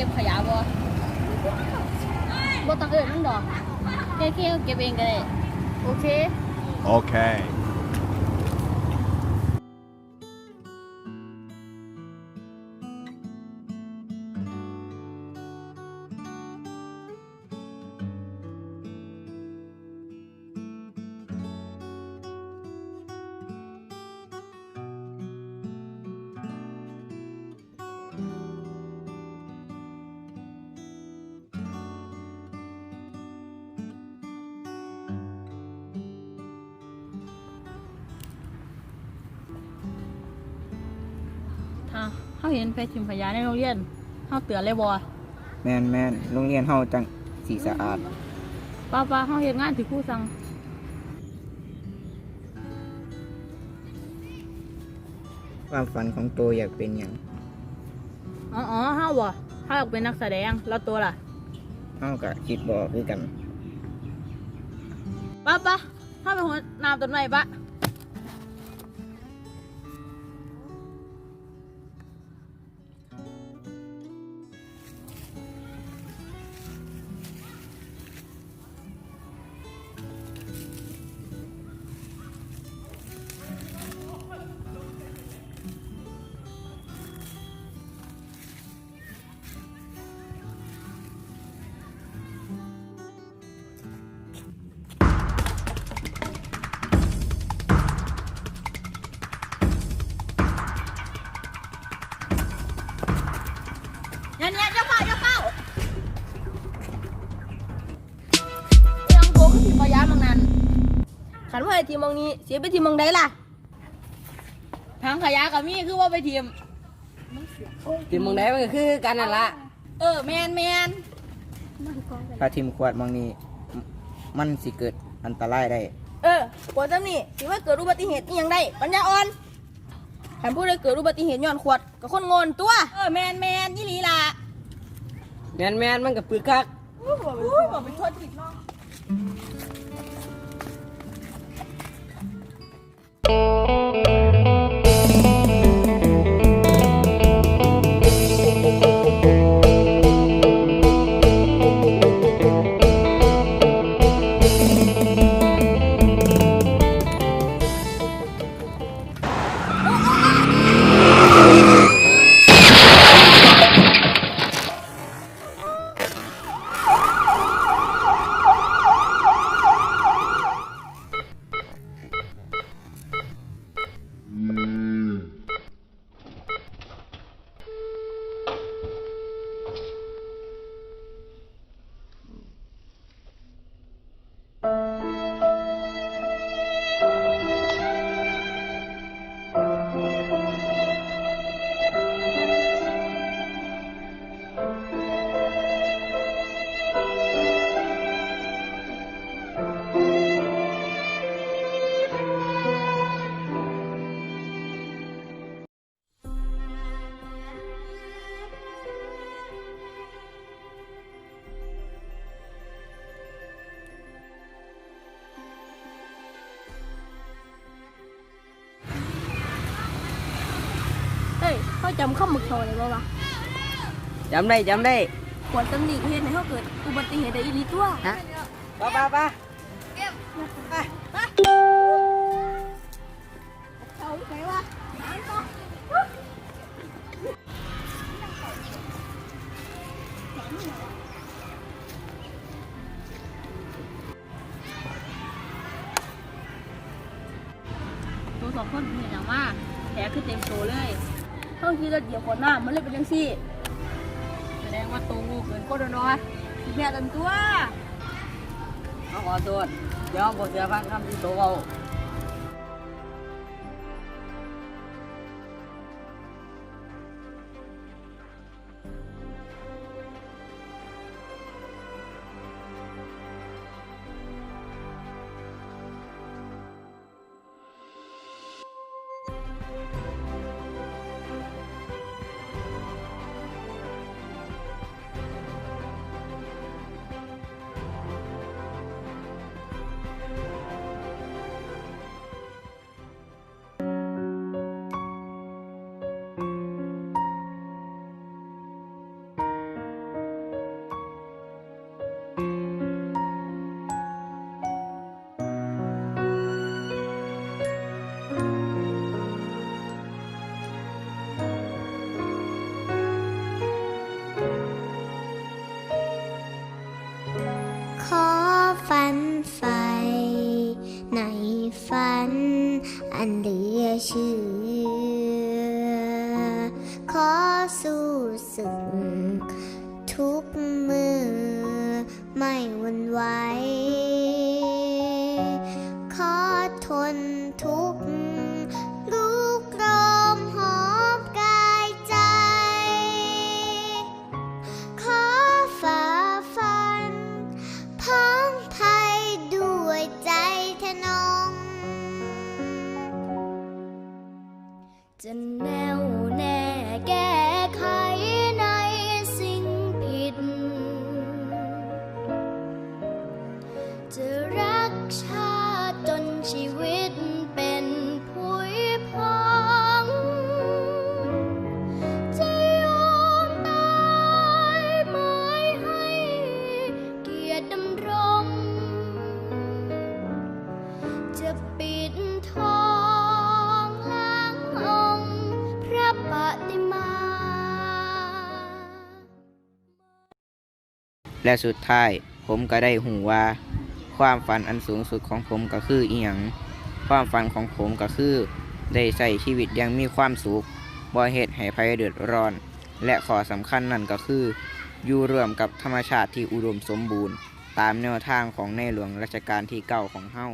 ก็บขยะบ่บ่ต้องเอิ้นมันดอกแค่แค่เก็บเองก็ได้โอเค Okay. เฮาเห็นไปทิ้งขยะในโรงเรียนเฮาเตือนเลยบ่แม่นแม่นโรงเรียนเฮาจังสีสะอาดป้าป้าเฮาเฮ็ดงานที่ครูสั่งความฝันของตัวอยากเป็นหยังอ๋ออ๋อเฮาบ่เฮาอยากเป็นนักแสดงแล้วตัวล่ะเฮาก็คิดบ่คือกันป้าป้าเฮาไปหัวน้ำต้นไม้ปะ นยันจะเข้าจะเข้ายังโกขึ้นที่ปยามังนั้นขันว่าไอทีมองนี้ เสียไปทีมองใดล่ะทางขยะกับมี่คือว่าไปทีมทีมมองใดมันก็คือกันนั่นละเออแมนแมนถ้าทิมขวดบางนี้ มันสิเกิดอันตรายได้ เออขวดจำนี่ถือว่าเกิดอุบัติเหตุอหย่างใดปัญญาอ่อนขันผู้ใดเกิดอุบัติเหตุย้อนขวดกับคนงนตัว เออแมนแมนยี่หลีล่ะ แมนแมนมันกับปืนคักอู้บอกเป็นโทษผิดเนาะเฮ้ เขาจำข้อมึกโชว์เลยบ่วะจำได้จำได้ขวดจำนี่เหตุให้เขาเกิดอุบัติเหตุได้อีหลีตัวฮะป้าป้าป้าเอาไปวะตัวสองคนเห็นอย่างมากแผลคือเต็มตัวเลย เขาคิดว่าเดี๋ยวขวดน้ำมันเลยเป็นจังซี่แสดงว่าตัวงูเกินก็โดนน้อยแม่ตันตัวเขาขอโทษเดี๋ยวผมจะฟังคำที่ตัวเขา อันเหลือเชื่อ ขอสู้สึกทุกมือ ไม่หวันไหว ชาติจนชีวิตเป็นผุยพองจะยอมตายไม่ให้เกียรติดำรง จะปิดทองล้างองค์พระปฏิมา และสุดท้ายผมก็ได้หูว่า ความฝันอันสูงสุดของผมก็คืออีหยังความฝันของผมก็คือ ได้ใช้ชีวิตยังมีความสุขบ่เหตุให้ภัยเดือดร้อน และขอสำคัญนั่นก็คือ อยู่ร่วมกับธรรมชาติที่อุดมสมบูรณ์ ตามแนวทางของในหลวงรัชกาลที่เก้าของเฮา